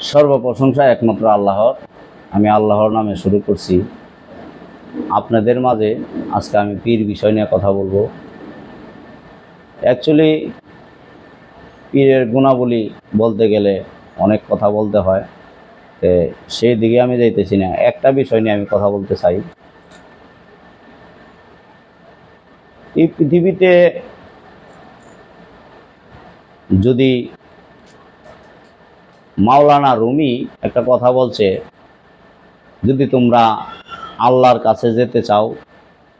সর্বপ্রশংসা একমাত্র আল্লাহর। আমি আল্লাহর নামে শুরু করছি। আপনাদের মাঝে আজকে আমি পীর বিষয় নিয়ে কথা বলব। অ্যাকচুয়ালি পীরের গুণাবলী বলতে গেলে অনেক কথা বলতে হয়। সেই দিকে আমি যাইতেছি না। একটা বিষয় নিয়ে আমি কথা বলতে চাই। এই পৃথিবীতে যদি মাওলানা রুমি একটা কথা বলছে, যদি তোমরা আল্লাহর কাছে যেতে চাও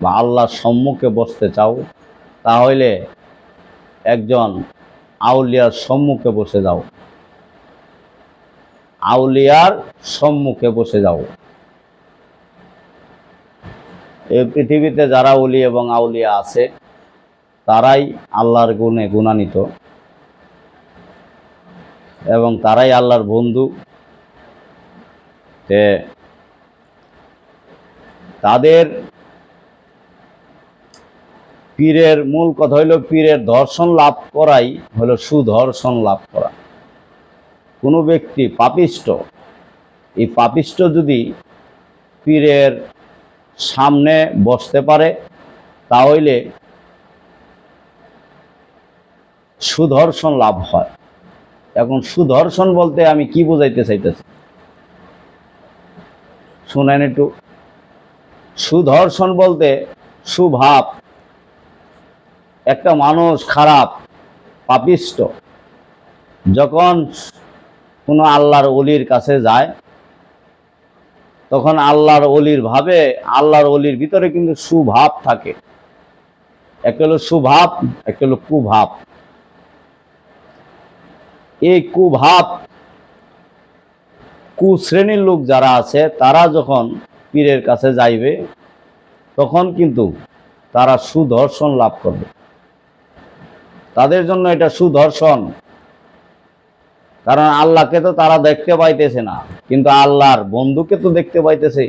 বা আল্লাহর সম্মুখে বসতে চাও, তাহলে একজন আউলিয়ার সম্মুখে বসে যাও। আউলিয়ার সম্মুখে বসে যাও। এই পৃথিবীতে যারা উলি এবং আউলিয়া আছে, তারাই আল্লাহর গুণে গুণান্বিত। এবং তারাই আল্লাহর বন্ধু। তে তাদের পীরের মূল কথা হইল পীরের দর্শন লাভ করাই হলো সুদর্শন লাভ করা। কোনো ব্যক্তি পাপিষ্ট, এই পাপিষ্ট যদি পীরের সামনে বসতে পারে, তাহলে সুদর্শন লাভ হয়। এখন সুদর্শন বলতে আমি কি বোঝাইতে চাইতেছি? শুনেন একটু। সুদর্শন বলতে সুভাব। একটা মানুষ খারাপ, পাপিষ্ট, যখন কোনো আল্লাহর অলির কাছে যায়, তখন আল্লাহর অলির ভাবে আল্লাহর অলির ভিতরে কিন্তু সুভাব থাকে। একটা হলো সুভাব, একটা হলো কুভাব। এই কুভাব কুশ্রেণীর লোক যারা আছে, তারা যখন পীরের কাছে যাইবে, তখন কিন্তু তারা সুদর্শন লাভ করবে। তাদের জন্য এটা সুদর্শন। কারণ আল্লাহকে তো তারা দেখতে পাইতেছে না, কিন্তু আল্লাহর বন্ধুকে তো দেখতে পাইতেছে।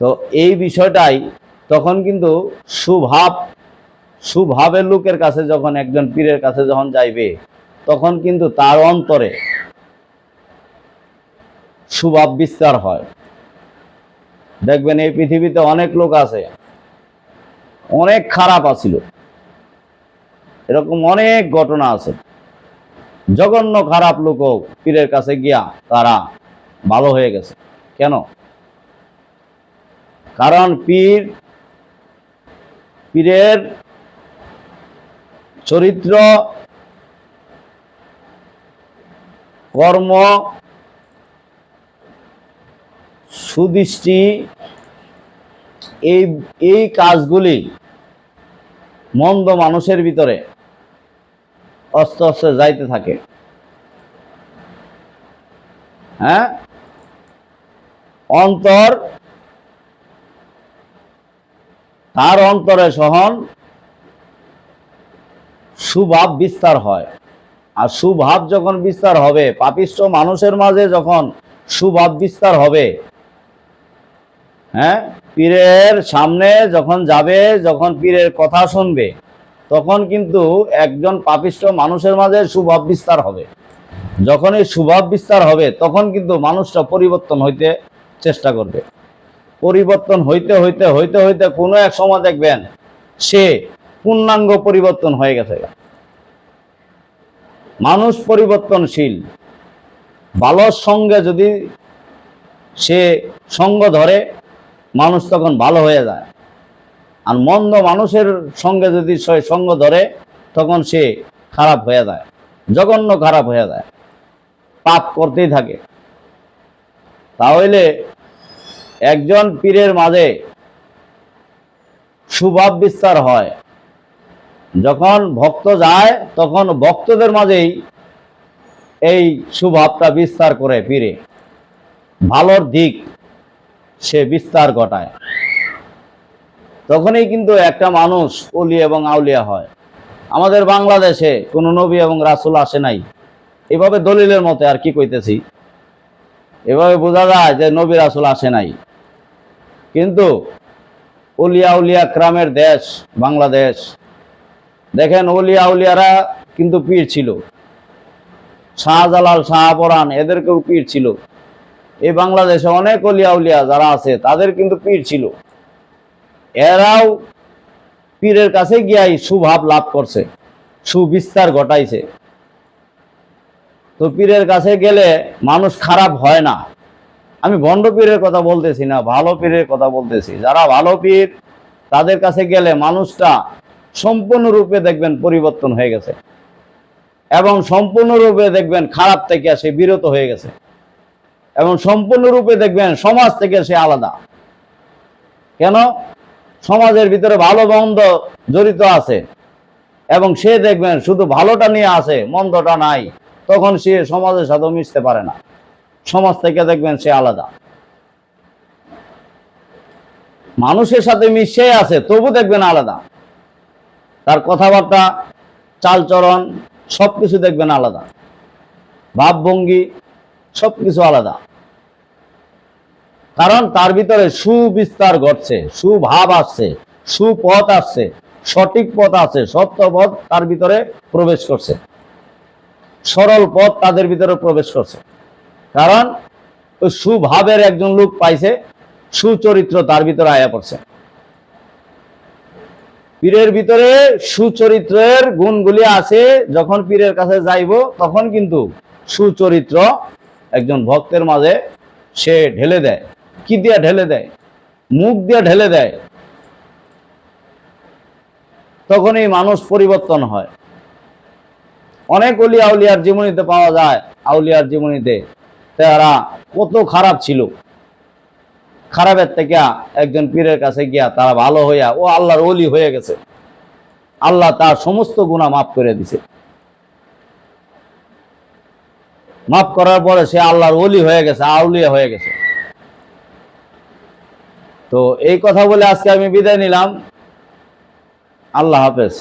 তো এই বিষয়টাই তখন কিন্তু সুভাব সুভাবের লোকের কাছে যখন একজন পীরের কাছে যখন যাইবে, তখন কিন্তু তার অন্তরে সুভাব বিস্তার হয়। দেখবেন এই পৃথিবীতে অনেক লোক আছে, অনেক খারাপ আছিল। এরকম অনেক ঘটনা আছে। জঘন্য খারাপ লোকও পীরের কাছে গিয়া তারা ভালো হয়ে গেছে। কেন? কারণ পীর, পীরের চরিত্র, কর্ম, সুদৃষ্টি, এই এই কাজগুলি মন্দ মানুষের ভিতরে অস্তে অস্তে যাইতে থাকে। হ্যাঁ? অন্তর, তার অন্তরে সহন সুভাব বিস্তার হয়। আর সুভাব যখন বিস্তার হবে পাপিষ্ট মানুষের মাঝে যখন সুভাব বিস্তার হবে হ্যাঁ পীরের সামনে যখন যাবে, যখন পীরের কথা শুনবে, তখন কিন্তু একজন পাপিষ্ট মানুষের মাঝে সুভাব বিস্তার হবে। যখন এই সুভাব বিস্তার হবে, তখন কিন্তু মানুষটা পরিবর্তন হইতে চেষ্টা করবে। পরিবর্তন হইতে হইতে হইতে হইতে কোনো এক সময় দেখবেন, সে পূর্ণাঙ্গ পরিবর্তন হয়ে গেছে। মানুষ পরিবর্তনশীল। ভালোর সঙ্গে যদি সে সঙ্গ ধরে, মানুষ তখন ভালো হয়ে যায়। আর মন্দ মানুষের সঙ্গে যদি সে সঙ্গ ধরে, তখন সে খারাপ হয়ে যায়, জঘন্য খারাপ হয়ে যায়। পাপ করতেই থাকে। তাহলে একজন পীরের মাঝে সুভাব বিস্তার হয়। যখন ভক্ত যায়, তখন ভক্তদের মাঝেই এই সুভাবটা বিস্তার করে ফিরে। ভালোর দিক সে বিস্তার ঘটায়। তখনই কিন্তু একটা মানুষ অলি এবং আউলিয়া হয়। আমাদের বাংলাদেশে কোনো নবী এবং রাসুল আসে নাই। এভাবে দলিলের মতে আর কি কইতেছি? এভাবে বোঝা যায় যে নবী রাসুল আসে নাই। কিন্তু উলিয়া উলিয়া ক্রামের দেশ, বাংলাদেশ দেখেন উলিয়া উলিয়ারা কিন্তু পীর ছিল। শাহজালাল শাহপরান এদেরকেও পীর ছিল। এই বাংলাদেশে অনেক অলিয়া উলিয়া যারা আছে, তাদের কিন্তু পীর ছিল। এরাও পীরের কাছে গিয়াই সুভাব লাভ করছে, সুবিস্তার ঘটাইছে। তো পীরের কাছে গেলে মানুষ খারাপ হয় না। আমি ভণ্ড পীরের কথা বলতেছি না, ভালো পীরের কথা বলতেছি। যারা ভালো পীর, তাদের কাছে গেলে মানুষটা সম্পূর্ণরূপে দেখবেন পরিবর্তন হয়ে গেছে। এবং সম্পূর্ণরূপে দেখবেন খারাপ থেকে সে বিরত হয়ে গেছে। এবং সম্পূর্ণরূপে দেখবেন সমাজ থেকে সে আলাদা। কেন? সমাজের ভিতরে ভালো মন্দ জড়িত আছে। এবং সে দেখবেন শুধু ভালোটা নিয়ে আছে, মন্দটা নাই। তখন সে সমাজের সাথে মিশতে পারে না। সমাজ থেকে দেখবেন সে আলাদা। মানুষের সাথে মিশে আছে, তবু দেখবেন আলাদা। কথাবার্তা চালচরণ সবকিছু দেখবেন আলাদা। ভাবভঙ্গি, সবকিছু আলাদা। কারণ তার ভিতরে সুবিস্তার ঘটছে, সুভাব আসছে, সুপথ আসছে, সঠিক পথ আছে, সত্য পথ তার ভিতরে প্রবেশ করছে। সরল পথ তাদের ভিতরে প্রবেশ করছে। কারণ ওই সুভাবের একজন লোক পাইছে, সুচরিত্র তার ভিতরে আয়া পড়ছে। পীরের ভিতরে সুচরিত্রের গুণগুলি আছে, যখন পীরের কাছে যাইব, তখন কিন্তু সুচরিত্র একজন ভক্তের মাঝে সে ঢেলে দেয়। কি দিয়ে ঢেলে দেয়? মুখ দিয়ে ঢেলে দেয়। তখন এই মানুষ পরিবর্তন হয়। অনেক অলি আউলিয়ার জীবনীতে পাওয়া যায়, আউলিয়ার জীবনীতে। তারা কত খারাপ ছিল। খারাপের থেকে একজন পীরের কাছে গিয়া তারা ভালো হইয়া, ও আল্লাহর অলি হয়ে গেছে। আল্লাহ তার সমস্ত গুণা মাফ করে দিছে। মাফ করার পরে সে আল্লাহর অলি হয়ে গেছে, আউলিয়া হয়ে গেছে। তো এই কথা বলে আজকে আমি বিদায় নিলাম। আল্লাহ হাফেজ।